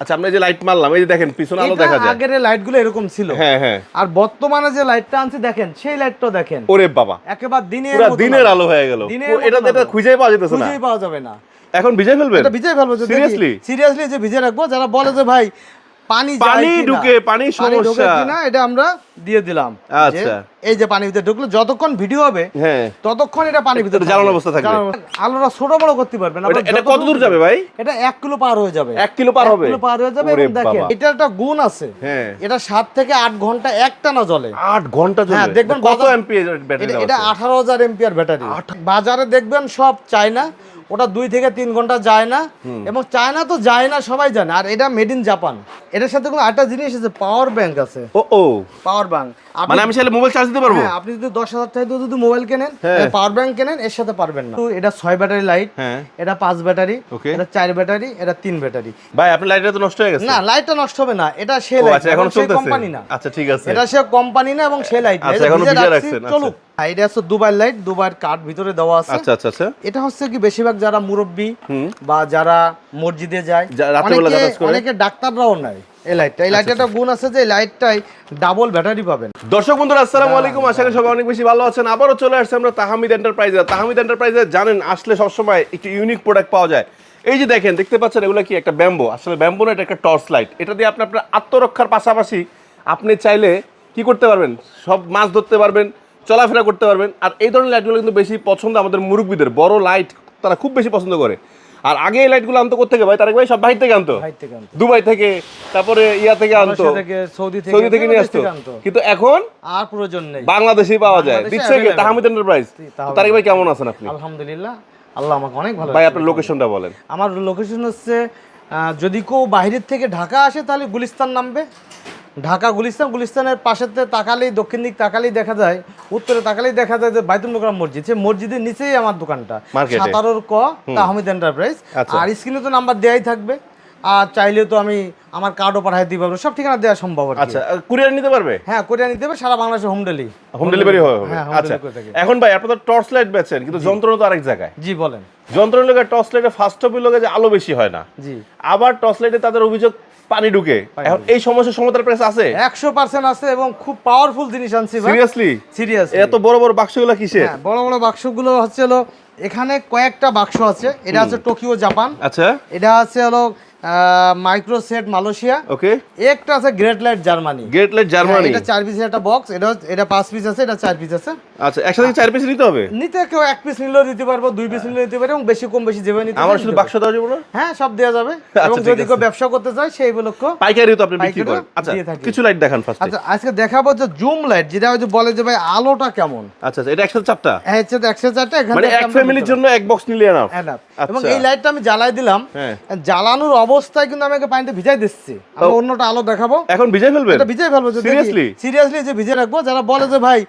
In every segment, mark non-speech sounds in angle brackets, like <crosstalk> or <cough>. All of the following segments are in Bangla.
আচ্ছা আমরা যে লাইট মারলাম এই যে দেখেন পিছনে আলো দেখা যায়। আগের লাইটগুলো এরকম ছিল। হ্যাঁ হ্যাঁ। আর বর্তমানে যে লাইটটা আনছে দেখেন সেই লাইটটা দেখেন। ওরে বাবা। একেবারে দিনের পুরো দিনের আলো হয়ে গেল। এটা এটা খুঁজে পাওয়া যেতেছে না। খুঁজে পাওয়া যাবে না। এখন ভিজে ফেলবেন? এটা ভিজে ফেলব সিরিয়াসলি সিরিয়াসলি যে ভিজে রাখব যারা বলে যে ভাই পানি পানি ঢুকে, সমস্যা। এটা আমরা দিয়ে দিলাম। আচ্ছা। এই যে পানি ভিতরে ঢুকলো যতক্ষণ ভিডিও হবে হ্যাঁ। ততক্ষণ এটা পানি ভিতরে জ্বালানো অবস্থা থাকবে। আলোটা ছোট বড় করতে পারবেন এটা কত দূর যাবে ভাই? এটা কিলো পার হয়ে যাবে। কিলো পার হবে? কিলো পার হয়ে যাবে এবং দেখেন এটা একটা গুণ আছে। হ্যাঁ। এটা সাত থেকে আট ঘণ্টা একটানা জ্বলে। আট ঘণ্টা হ্যাঁ, দেখবেন কত এমপিএ ব্যাটারি এটা এটা আঠারো হাজার এমপিআর ব্যাটারি। বাজারে দেখবেন সব চায়না। ওটা দুই থেকে তিন ঘণ্টা যায় না এবং চায়না তো যায় না সবাই জানে। আর এটা মেড ইন জাপান এটার সাথে কোনো একটা জিনিস আছে পাওয়ার ব্যাংক আছে। ও ও। পাওয়ার ব্যাংক মানে আমি চাইলে মোবাইল চার্জ দিতে পারব? হ্যাঁ আপনি যদি দশ হাজার টাকা দিয়ে যদি মোবাইল কেনেন। পাওয়ার ব্যাংক কেনেন এর সাথে পারবেন না। এটা ছয় ব্যাটারি লাইট এটা পাঁচ ব্যাটারি. এটা চার ব্যাটারি এটা তিন ব্যাটারি ভাই আপনার লাইটটা তো নষ্ট হয়ে গেছে। না লাইটটা নষ্ট হবে না। এটা সে লাইট আচ্ছা এখন কোম্পানি না। আচ্ছা ঠিক আছে। এটা সে কোম্পানি না এবং সে লাইট আচ্ছা, এখনও ভিজে রাখছেন, আচ্ছা। চলুক আর এটা হচ্ছে দুবাই লাইট দুবাইয়ের কাঠ ভিতরে দেওয়া আছে। আচ্ছা আচ্ছা আচ্ছা। এটা হচ্ছে কি বেশিরভাগ যারা মুরব্বী। বা যারা মসজিদে যায় অনেকে- ডাক্তাররাও নাই এই লাইটটা। এই লাইটটা একটা গুণ আছে যে লাইটটাই ডাবল ব্যাটারি পাবেন। দর্শক বন্ধুরা আসসালামু আলাইকুম। আশা করি সবাই অনেক বেশি ভালো আছেন। আবারও চলে আসছে আমরা তাহামিদ এন্টারপ্রাইজে তাহামিদ এন্টারপ্রাইজে জানেন আসলে সবসময় একটু ইউনিক প্রোডাক্ট পাওয়া যায়। এই যে দেখেন দেখতে পাচ্ছেন এগুলো কি একটা ব্যাম্বো আসলে ব্যাম্বো না এটা একটা টর্চ লাইট এটা দিয়ে আপনি আপনার আত্মরক্ষার পাশাপাশি আপনি চাইলে কি করতে পারবেন? সব মাছ ধরতে পারবেন চলাফেরা করতে পারবেন। আর এই ধরনের লাইটগুলো কিন্তু বেশি পছন্দ আমাদের মুরব্বীদের। বড় লাইট তারা খুব বেশি পছন্দ করে। আর আগে এই লাইটগুলো আনতো কোথেকে ভাই? তারেক ভাই সব বাহির থেকে আনতো। দুবাই থেকে তারপরে ইয়া থেকে আনতো। সৌদি থেকে সৌদি থেকে নিয়ে আসতো। কিন্তু এখন আর প্রয়োজন নেই। বাংলাদেশেই পাওয়া যায়। দিচ্ছে কি তাহমিদ এন্টারপ্রাইজ তারেক ভাই কেমন আছেন আপনি? আলহামদুলিল্লাহ আল্লাহ আমাকে অনেক ভালো ভাই। আপনার লোকেশনটা বলেন। আমার লোকেশন হচ্ছে যদি কেউ বাইরের থেকে ঢাকা আসে তাহলে গুলিস্তান নামবে। ঢাকা গুলিস্তান গুলিস্তানের পাশেতে তাকালেই দক্ষিণ দিক তাকালেই দেখা যায় উত্তরে তাকালেই দেখা যায় যে বাইতুল মোকরাম মসজিদ। সে মসজিদের নিচেই আমার দোকানটা। সাতারোর ক তাহমিদ এন্টারপ্রাইজ। আচ্ছা। আর স্ক্রিনে তো নাম্বার দেওয়াই থাকবে। আর চাইলে তো আমি আমার কার্ডও পাঠাই দিতে পারব। সব ঠিকানা দেওয়া সম্ভব আচ্ছা কুরিয়ার নিতে পারবে? হ্যাঁ কোরিয়া নিতে পারবে। সারা বাংলাদেশে হোম ডেলি। হোম ডেলিভারি হবে হ্যাঁ আচ্ছা। এখন ভাই আপনাদের টর্চ লাইট বেচেন কিন্তু যন্ত্রণা তো আরেক জায়গায়। জি বলেন। যন্ত্রণা লোকের টর্চ লাইটে ফার্স্ট অফ লোকে যে আলো বেশি হয় না। জি। আবার টর্চ লাইটে তাদের অভিযোগ পানি ঢুকে। এখন এই সমস্যার সমতার প্রেস আছে? একশো পার্সেন্ট আছে এবং খুব পাওয়ারফুল জিনিস আনছি ভাই। সিরিয়াসলি সিরিয়াস এত বড় বড় বাক্সগুলো কিসে হ্যাঁ বড় বড় বাক্সগুলো হচ্ছে হলো এখানে কয়েকটা বাক্স আছে। এটা আছে টোকিও জাপান আচ্ছা। এটা আছে হলো মাইক্রোসেট মালয়েশিয়া। ওকে একটা আছে great light Germany great light Germany এটা চার পিসের একটা বক্স এটা এটা পাঁচ পিস আছে এটা চার পিস আছে। আচ্ছা একসাথে চার পিস নিতে হবে? নিতে কেউ এক পিস নিলেও দিতে পারব দুই পিস নিলেও দিতে পারে এবং বেশি কম বেশি যেভাবে নিতে আমার শুধু বাক্স দেওয়া যাবে না? হ্যাঁ সব দেওয়া যাবে। <laughs> এবং যদি কেউ ব্যবসা করতে চায় সেই উপলক্ষ পাইকারি তো আপনি বিক্রি করেন। আচ্ছা কিছু লাইট দেখান ফার্স্টে আচ্ছা আজকে দেখাবো যে জুম লাইট যেটা হচ্ছে বলে যে ভাই আলোটা কেমন। আচ্ছা আচ্ছা এটা একসাথে চারটা? হ্যাঁ তো একশো চারটা এখান মানে এক ফ্যামিলির জন্য এক বক্স নিলে না পারব। আচ্ছা। এবং এই লাইটটা আমি জ্বালাই দিলাম। হ্যাঁ। জ্বালানোর অবস্থায় কিন্তু আমাকে পানিতে ভিজাই দিচ্ছি। আমরা অন্যটা আলো দেখাবো। এখন ভিজে ফেলবেন? এটা ভিজাই ফেলব Seriously? সিরিয়াসলি? যে ভিজে রাখব যারা বলে যে ভাই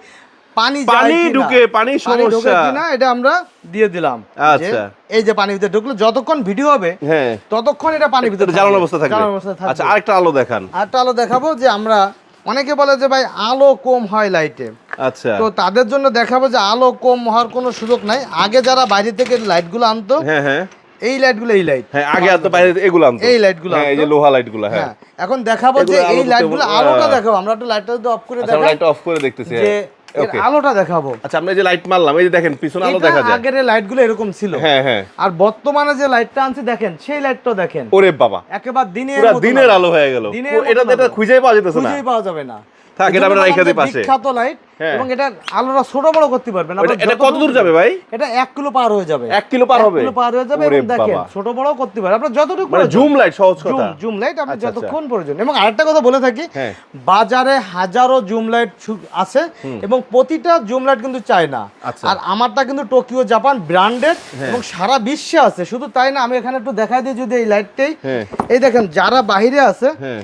পানি পানি ঢুকে, পানি সমস্যা। কিনা এটা আমরা দিয়ে দিলাম। আচ্ছা। এই যে পানি ভিতরে ঢুকলো যতক্ষণ ভিডিও হবে হ্যাঁ। ততক্ষণ এটা পানি ভিতরে জ্বালানো অবস্থা থাকবে। জ্বালানো অবস্থা থাকবে। আচ্ছা আরেকটা আলো দেখান। আরেকটা আলো দেখাবো যে আমরা অনেকে বলে যে ভাই আলো কম হয় লাইটে আচ্ছা। তো তাদের জন্য দেখাবো যে আলো কম হওয়ার কোনো সুযোগ নাই। আগে যারা বাইরে থেকে লাইটগুলো আনতো হ্যাঁ হ্যাঁ। এই লাইটগুলো এই লাইট হ্যাঁ আগে আনতো বাইরে এগুলো আনতো। এই লাইটগুলো হ্যাঁ এই যে। লোহা লাইটগুলো হ্যাঁ। হ্যাঁ এখন দেখাবো যে এই লাইটগুলো আলোটা হ্যাঁ। দেখাবো। আমরা একটু লাইটটা অফ করে আচ্ছা লাইট অফ করে দেখতেছি যে ওকে আলোটা দেখাবো। আচ্ছা আমরা যে লাইট মারলাম এই যে দেখেন পিছনে আলো দেখা যায়। আগের লাইটগুলো এরকম ছিল। হ্যাঁ হ্যাঁ। আর বর্তমানে যে লাইটটা আনছে দেখেন সেই লাইটটা দেখেন। ওরে বাবা। একেবারে দিনের দিনের আলো হয়ে গেল। এটা এটা খুঁজেই পাওয়া যেতেছে না। খুঁজেই পাওয়া যাবে না। থাক, এটা আমরা এজন্য রাইখা দিই পাশে। বিখ্যাত লাইট হ্যাঁ। এবং এটা আলোটা ছোট বড় করতে পারবেন। এটা কত দূর যাবে ভাই? এটা এক কিলো পার হয়ে যাবে। এক কিলো পার হবে? এক কিলো পার হয়ে যাবে এবং দেখেন ছোট বড় করতে পারে। আপনার যতটুকু মানে জুম লাইট সহজ কথা। জুম লাইট আপনি আচ্ছা, আচ্ছা। যতক্ষণ প্রয়োজন। এবং আরেকটা কথা বলে থাকি হ্যাঁ। বাজারে হাজারো জুম লাইট আছে এবং প্রতিটা জুম লাইট কিন্তু চায় না। আচ্ছা। আর আমারটা কিন্তু টোকিও জাপান ব্র্যান্ডেড এবং সারা বিশ্বে আছে। শুধু তাই না আমি এখানে একটু দেখাই দিই যদি এই লাইটটাই হ্যাঁ। এই দেখেন যারা বাইরে আছে হ্যাঁ।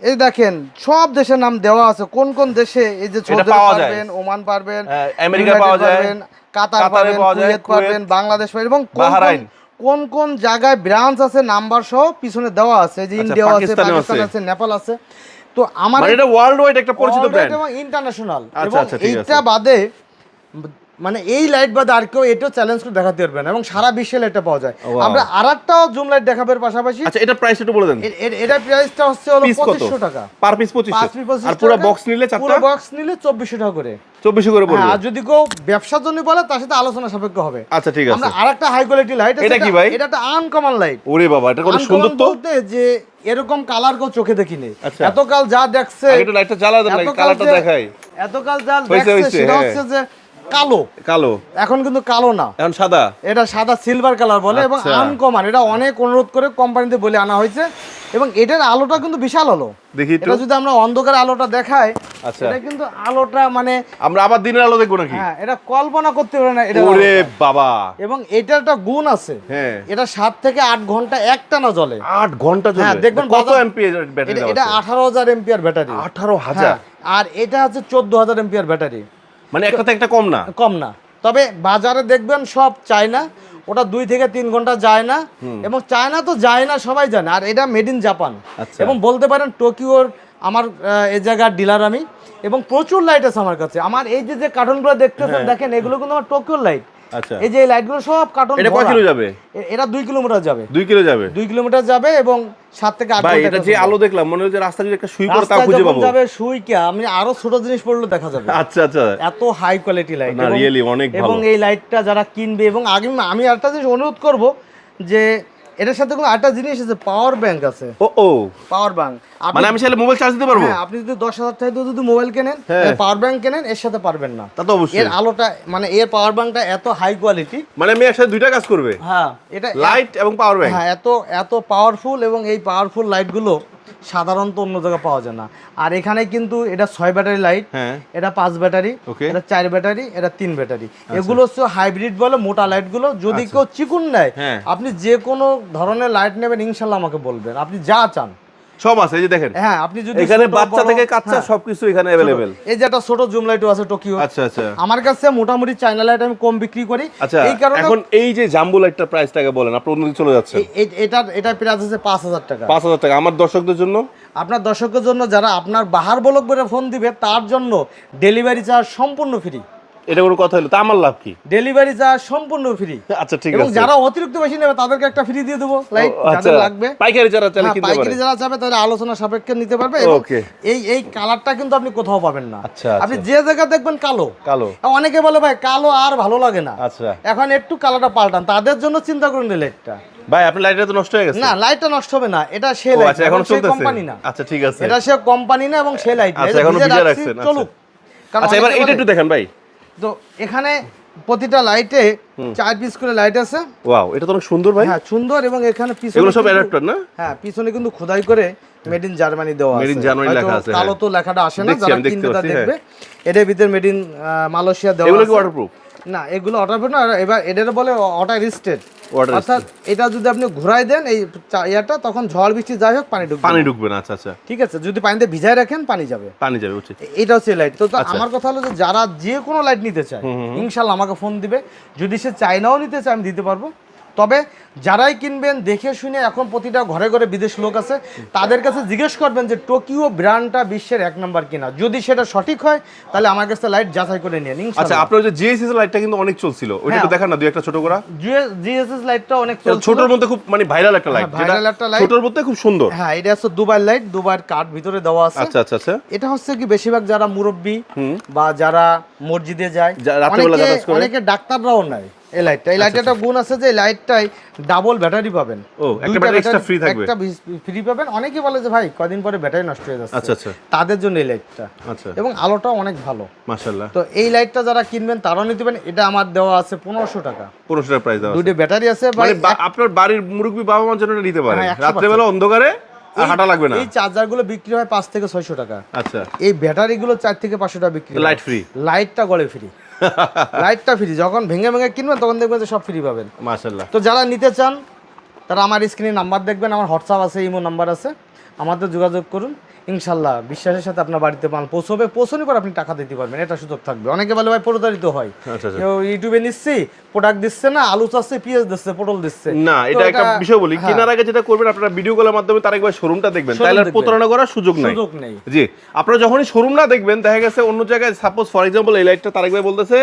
এই দেখেন সব দেশের নাম দেওয়া আছে কোন কোন দেশে এই যে সৌদি আরব পারবেন ওমান পারবেন হ্যাঁ, আমেরিকা পাওয়া যায়, পারবেন, কাতার পারবেন কুয়েত পারবেন বাংলাদেশ পারবেন এবং কোন কোন- বাহরাইন। কোন কোন জায়গায় ব্রাঞ্চ আছে নাম্বার সহ পিছনে দেওয়া আছে যে ইন্ডিয়া আছে পাকিস্তান আছে। নেপাল আছে তো আমার মানে এটা ওয়ার্ল্ড ওয়াইড একটা পরিচিত ব্র্যান্ড এবং ইন্টারন্যাশনাল আচ্ছা, এবং আচ্ছা। এইটা বাদে মানে এই লাইট বাদে আর কেউ এটাও চ্যালেঞ্জ করে দেখাতে পারবে না এবং সারা বিশ্বে লাইটটা পাওয়া যায়। আমরা আর একটাও জুম লাইট দেখাবার পাশাপাশি আচ্ছা এটা প্রাইস একটু বলে দেন। এ- এ- প্রাইসটা হচ্ছে হলো পিস কত? পঁচিশশো টাকা। পার পিস পঁচিশশো। পাঁচ পিস পঁচিশ আর পুরো বক্স নিলে পুরো বক্স নিলে চব্বিশশো টাকা করে। চব্বিশশো করে পড়বে। হ্যাঁ, আর যদি কেউ ব্যবসার জন্য বলে তার সাথে আলোচনা সাপেক্ষ হবে। আচ্ছা ঠিক আছে। আমরা আরেকটা হাই কোয়ালিটি লাইট এটা কি ভাই? এটা একটা আনকমন লাইট ওরে বাবা এটা কত সুন্দর তো। যে এরকম কালার কেউ চোখে দেখিনি। আচ্ছা। এতকাল যা দেখছে একটু লাইটটা জ্বালা দেন কালারটা দেখাই। এতকাল যা দেখছে সেটা হ্যাঁ। হচ্ছে যে কালো। কালো। এখন কিন্তু কালো না। এখন সাদা। এটা সাদা সিলভার কালার বলে এবং আচ্ছা। আনকমন এটা অনেক অনুরোধ করে কোম্পানিতে বলে আনা হয়েছে। এবং এটার আলোটা কিন্তু বিশাল আলো দেখি এটা যদি আমরা অন্ধকারে আলোটা দেখাই আচ্ছা। এটা কিন্তু আলোটা মানে আমরা আবার দিনের আলো দেখব নাকি? হ্যাঁ এটা কল্পনা করতে পারে না এটা ওরে বাবা। এবং এটার একটা গুণ আছে। হ্যাঁ। এটা সাত থেকে আট ঘণ্টা একটানা জ্বলে। আট ঘণ্টা জ্বলে? হ্যাঁ, দেখবেন কত এমপিএর ব্যাটারি এটা এটা আঠারো হাজার এমপিআর ব্যাটারি আঠারো হাজার? আর এটা হচ্ছে চোদ্দ হাজার এমপিআর ব্যাটারি মানে একটাতে একটা কম না। কম না। তবে বাজারে দেখবেন সব চায়না ওটা দুই থেকে তিন ঘণ্টা যায় না। এবং চায়না তো যায় না সবাই জানে। আর এটা মেড ইন জাপান। এবং বলতে পারেন টোকিওর আমার এ এই জায়গার ডিলার আমি। এবং প্রচুর লাইট আছে আমার কাছে। আমার এই যে যে কার্টুনগুলো দেখতেছেন দেখেন এগুলো কিন্তু আমার টোকিওর লাইট আচ্ছা। এই যে লাইটগুলো সব কার্টন এটা কয় কিলো যাবে? এটা দুই কিলোমিটার যাবে। দুই কিলো যাবে? দুই কিলোমিটার যাবে এবং সাত থেকে আট ঘণ্টা এটা যে আলো দেখলাম মনে হচ্ছে রাস্তা যদি একটা সুই পড়ে তা খুঁজে পাবো। যাবে সুইকে আমি আরও ছোট জিনিস পড়লে দেখা যাবে। আচ্ছা আচ্ছা। এত হাই কোয়ালিটি লাইট না, রিয়েলি অনেক ভালো। এবং এই লাইটটা যারা কিনবে এবং আগে আমি একটা জিনিস অনুরোধ করব যে এটার সাথে কোনো একটা জিনিস আছে পাওয়ার ব্যাংক আছে। ও ও। পাওয়ার ব্যাংক মানে আমি চাইলে মোবাইল চার্জ দিতে পারব? হ্যাঁ আপনি যদি দশ হাজার টাকা দিয়ে যদি মোবাইল কেনেন। পাওয়ার ব্যাংক কেনেন এর সাথে পারবেন না। তা তো অবশ্যই। এর আলোটা মানে এর পাওয়ার ব্যাংকটা এত হাই কোয়ালিটি মানে আমি একসাথে দুইটা কাজ করবে? হ্যাঁ এটা লাইট এবং পাওয়ার ব্যাংক হ্যাঁ এত এত পাওয়ারফুল এবং এই পাওয়ারফুল লাইটগুলো সাধারণত অন্য জায়গায় পাওয়া যায় না। আর এখানে কিন্তু এটা ছয় ব্যাটারি লাইট হ্যাঁ। এটা পাঁচ ব্যাটারি. এটা চার ব্যাটারি এটা তিন ব্যাটারি। এগুলো হচ্ছে হাইব্রিড বলে মোটা লাইটগুলো যদি কেউ চিকুন নেয় হ্যাঁ। আপনি যে কোনো ধরনের লাইট নেবেন ইনশাল্লাহ আমাকে বলবেন। আপনি যা চান। সব আছে এই যে দেখেন। হ্যাঁ আপনি যদি এখানে বাচ্চা থেকে কাচ্চা হ্যাঁ, সবকিছু এখানে অ্যাভেলেবেল এই যে একটা ছোট জুম লাইটও আছে টোকিও আচ্ছা আচ্ছা। আমার কাছে মোটামুটি চাইনা লাইট আমি কম বিক্রি করি। আচ্ছা এই কারণে এখন এই যে জাম্বু লাইটটার প্রাইসটাকে বলেন আপনি অন্যদিকে চলে যাচ্ছেন। এ- এ- এটা প্রাইস আছে পাঁচ হাজার টাকা। পাঁচ হাজার টাকা। আমার দর্শকদের জন্য? আপনার দর্শকের জন্য যারা আপনার বাহার বলক করে ফোন দিবে তার জন্য ডেলিভারি চার্জ সম্পূর্ণ ফ্রি এটা কোনো কথা হলো? তা আমার লাভ কি? ডেলিভারি চার্জ সম্পূর্ণ ফ্রি আচ্ছা ঠিক আছে। যারা অতিরিক্ত বেশি নেবে তাদেরকে একটা ফ্রি দিয়ে দেবো। লাইট আচ্ছা যাদের লাগবে। পাইকারি যারা চাইলে হ্যাঁ, কিনতে পারে। পাইকারি যারা চাবে তাহলে আলোচনা সাপেক্ষে নিতে পারবে Okay. এই এই কালারটা কিন্তু আপনি কোথাও পাবেন না। আচ্ছা, আচ্ছা। আপনি যে জায়গা দেখবেন কালো। কালো। অনেকে বলে ভাই কালো আর ভালো লাগে না। আচ্ছা। এখন একটু কালারটা পাল্টান। তাদের জন্য চিন্তা করুন লাইটটা ভাই আপনার লাইটটা তো নষ্ট হয়ে গেছে। না লাইটটা নষ্ট হবে না। এটা সে লাইট আচ্ছা এখন চলতেছে। কোম্পানি না। আচ্ছা ঠিক আছে। এটা সে কোম্পানি না এবং সে লাইট আচ্ছা, এখনও ভিজে রাখছেন, আচ্ছা। চলুক। আচ্ছা এবার এটা একটু দেখেন ভাই। তো এখানে প্রতিটা লাইটে চার পিস করে লাইট আছে। ওয়াও এটা তো অনেক সুন্দর ভাই। হ্যাঁ সুন্দর এবং এখানে পিছনে এগুলো সব অ্যাডাপ্টার না? হ্যাঁ পিছনে কিন্তু খোদাই করে মেড ইন জার্মানি দেওয়া আছে মেড ইন জার্মানি লেখা আছে, কালো হ্যাঁ। তো লেখাটা আসে না যারা কিনতে পাচ্ছি, দেখবে। এটার ভিতরে মেড ইন মালয়েশিয়া দেওয়া আছে এগুলো কি ওয়াটারপ্রুফ না এগুলো অর্ডার না এবার এটার বলে অর্ডার রিস্টেড অর্থাৎ এটা যদি আপনি ঘুরাই দেন এই ইয়াটা তখন ঝড় বৃষ্টি যাই হোক পানি ঢুকবে। পানি ঢুকবে না আচ্ছা আচ্ছা। ঠিক আছে যদি পানিতে ভিজায় রাখেন পানি যাবে। পানি যাবে উচিত। এটা হচ্ছে লাইট তো আচ্ছা। আমার কথা হলো যে যারা যে কোনো লাইট নিতে চায় ইনশাল্লাহ আমাকে ফোন দিবে। যদি সে চাইনাও নিতে চায় আমি দিতে পারব। তবে যারাই কিনবেন দেখে শুনে এখন প্রতিটা ঘরে ঘরে বিদেশ লোক আছে তাদের কাছে জিজ্ঞেস করবেন যে টোকিও ব্র্যান্ডটা বিশ্বের এক নাম্বার কিনা। যদি সেটা সঠিক হয় তাহলে আমার কাছে লাইট যাচাই করে নিয়ে নিন আচ্ছা আপনার যে জিএসএস লাইটটা কিন্তু অনেক চলছিল। ওইটা একটু হ্যাঁ। দেখান না দুই একটা ছোট করা। জিএসএস লাইটটা অনেক চলছিল। ছোটর মধ্যে খুব মানে ভাইরাল একটা লাইট ভাইরাল একটা লাইট ছোটর মধ্যে খুব সুন্দর। হ্যাঁ এটা হচ্ছে দুবাই লাইট দুবাই কাঠ ভিতরে দেওয়া আছে। আচ্ছা আচ্ছা আচ্ছা। এটা হচ্ছে কি বেশিরভাগ যারা মুরব্বী বা যারা মসজিদে যায়। যাতায়াত করে। অনেকে ডাক্তাররাও নাই এই লাইটটা এই লাইটটা গুণ আছে যে লাইটটাই ডাবল ব্যাটারি পাবেন। ও, একটা extra battery- free থাকবে। একটা ফ্রি পাবেন। অনেকে বলে যে ভাই কদিন পরে ব্যাটারি নষ্ট হয়ে যাচ্ছে। আচ্ছা আচ্ছা। তাদের জন্য এই লাইটটা আচ্ছা। এবং আলোটাও অনেক ভালো। মাশাআল্লাহ। তো এই লাইটটা যারা কিনবেন তারাও নিতে পারেন। এটা আমার দেওয়া আছে পনেরোশো টাকা। পনেরোশো টাকা প্রাইস দেওয়া আছে। দুইটা ব্যাটারি আছে মানে আপনার বাড়ির মুরব্বী বাবা মার জন্য নিতে পারে হ্যাঁ, 100% রাত্রেবেলা অন্ধকারে হাঁটা লাগবে না? এই চার্জারগুলো বিক্রি হয় পাঁচ থেকে ছয়শো টাকা। আচ্ছা। এই ব্যাটারিগুলো চার থেকে পাঁচশো টাকা বিক্রি। লাইট ফ্রি লাইটটা গড়ে ফ্রি লাইটটা ফ্রি যখন ভেঙে ভেঙে কিনবেন তখন দেখবেন যে সব ফ্রি পাবেন। মাশাআল্লাহ। তো যারা নিতে চান তারা আমার স্ক্রিনে নাম্বার দেখবেন আমার হোয়াটসঅ্যাপ আছে ইমো নাম্বার আছে। আমাদের যোগাযোগ করুন। ইনশাল্লাহ বিশ্বাসের সাথে আপনার বাড়িতে মাল পৌঁছবে। পৌঁছনি পর আপনি টাকা দিতে পারবেন এটা সুযোগ থাকবে। অনেকে বলে ভাই প্রতারিত হয়। আচ্ছা আচ্ছা। কেউ ইউটিউবে নিচ্ছি প্রোডাক্ট দিচ্ছে না আলু চাচ্ছে পেঁয়াজ দিচ্ছে পটল দিচ্ছে। না এটা একটা বিষয় বলি হ্যাঁ, কেনার আগে যেটা করবেন আপনারা ভিডিও কলের মাধ্যমে তার একবার শোরুমটা দেখবেন। তাহলে। প্রতারণা করার সুযোগ নাই। সুযোগ নেই। জি আপনারা যখনই শোরুম না দেখবেন দেখা গেছে অন্য জায়গায় সাপোজ ফর এক্সাম্পল এই লাইটটা তারেক ভাই বলতেছে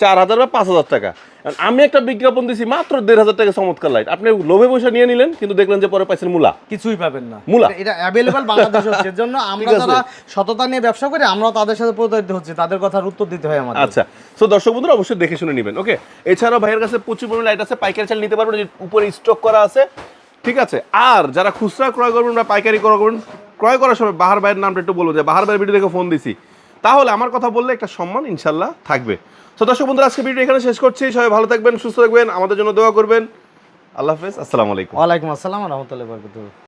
চার হাজার বা পাঁচ হাজার টাকা। আমি একটা বিজ্ঞাপন দিছি মাত্র দেড় হাজার টাকা চমৎকার লাইট আপনি লোভে পয়সা নিয়ে নিলেন কিন্তু দেখলেন যে পরে পাইছেন মূলা। কিছুই পাবেন না। মূলা। এটা- অ্যাভেলেবল বাংলাদেশ হচ্ছে। <laughs> জন্য আমরা যারা সততা নিয়ে ব্যবসা করি আমরা তাদের সাথে প্রতারিত হচ্ছে। তাদের কথার উত্তর দিতে হয় আমাদের। আচ্ছা। তো দর্শক বন্ধুরা অবশ্যই দেখে শুনে নেবেন ওকে এছাড়াও ভাইয়ের কাছে প্রচুর পরিমাণে লাইট আছে। পাইকারি চাল নিতে পারবেন যে উপরে স্টক করা আছে। ঠিক আছে? আর যারা খুচরা ক্রয় করবেন বা পাইকারি ক্রয় করবেন ক্রয় করার সময় বাহার ভাইয়ের নামটা একটু বলব যে বাহার ভাইয়ের ভিডিও দেখে ফোন দিছি। তাহলে আমার কথা বললে একটা সম্মান ইনশাল্লাহ থাকবে। তো দর্শক বন্ধুরা, আজকে ভিডিও এখানে শেষ করছি। সবাই ভালো থাকবেন, সুস্থ থাকবেন, আমাদের জন্য দোয়া করবেন। আল্লাহ হাফেজ, আসসালামু আলাইকুম। ওয়ালাইকুম আসসালাম রহমতুল্লাহ বরকতুহ।